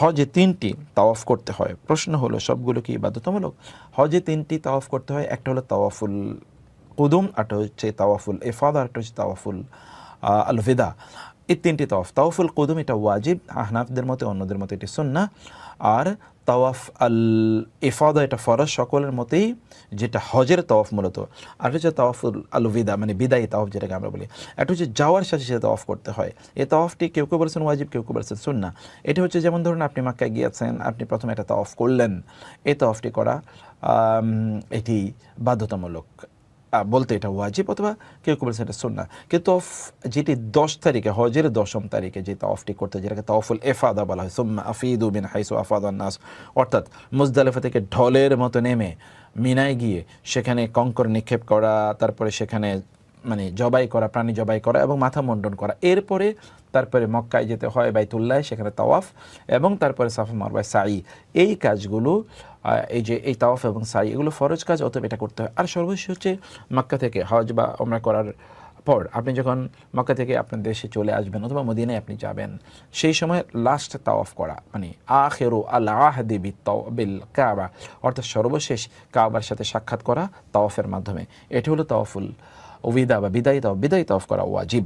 হজে তিনটি তাওয়াফ করতে হয়। প্রশ্ন হলো, সবগুলো কি বাধ্যতামূলক হজে তিনটি তাওয়াফ করতে হয়, একটা হলো তাওয়াফুল কুদুম আরটা হচ্ছে তাওয়াফুল এফাদ আরটা হচ্ছে তাওয়াফুল আলভেদা। আল ভিদা এই তিনটি তাওয়াফ। তাওয়াফুল কুদুম এটা ওয়াজিব, আহনাফদের মতে, অন্যদের মতে এটি সুন্না আর তাওয়াফ আল ইফাদা এটা ফরজ, সকলের মতেই যেটা হজের তাওয়াফ মূলত। আর হচ্ছে তাওয়াফুল আল বিদা মানে বিদায়ী তাওয়াফ যেটাকে আমরা বলি। এটা হচ্ছে যাওয়ার সাথে সাথে তাওয়াফ করতে হয়। এই তাওয়াফটি কেউ কেউ বলেছেন ওয়াজিব, কেউ কেউ বলেছেন সুন্না এটা হচ্ছে যেমন ধরুন আপনি মাক্কায় গিয়েছেন, আপনি প্রথমে একটা তাওয়াফ করলেন। এই তাওয়াফটি করা এটি বাধ্যতামূলক। বলতে এটা ওয়াজিব অথবা কেউ কেউ বলছে এটা সুন্না কিন্তু অফ, যেটি দশ তারিখে, হজের দশম তারিখে যে তাওফটি করতে যেটাকে তাওফুল এফাদা বলা হয়, সুম্মা আফিদু বিন হাইসু আফাদান নাস অর্থাৎ মুজদালেফা থেকে ঢলের মতো নেমে মিনায় গিয়ে সেখানে কঙ্কর নিক্ষেপ করা, তারপরে সেখানে মানে জবাই করা, প্রাণী জবাই করা এবং মাথা মণ্ডন করা। এরপরে তারপরে মক্কায় যেতে হয় বাইতুল্লাহ, সেখানে তাওয়াফ, এবং তারপরে সাফা মারবাই সাই এই কাজগুলো এই যে, এই তাওয়াফ এবং সাই এগুলো ফরজ কাজ, অতএব এটা করতে হয়। আর সর্বশেষ হচ্ছে মক্কা থেকে হজ বা ওমরা করার পর আপনি যখন মক্কা থেকে আপনার দেশে চলে আসবেন অথবা মদিনায় আপনি যাবেন, সেই সময় লাস্ট তাওয়াফ করা মানে আখেরু আল্লাহ দেবী বিল কাবা, অর্থাৎ সর্বশেষ কাবার সাথে সাক্ষাৎ করা তাওয়াফের মাধ্যমে। এটি হলো তাওয়াফুল ওবিদা বা বিদায়ী তাওয়াফ। বিদায়ী তাওয়াফ করা ওয়াজিব।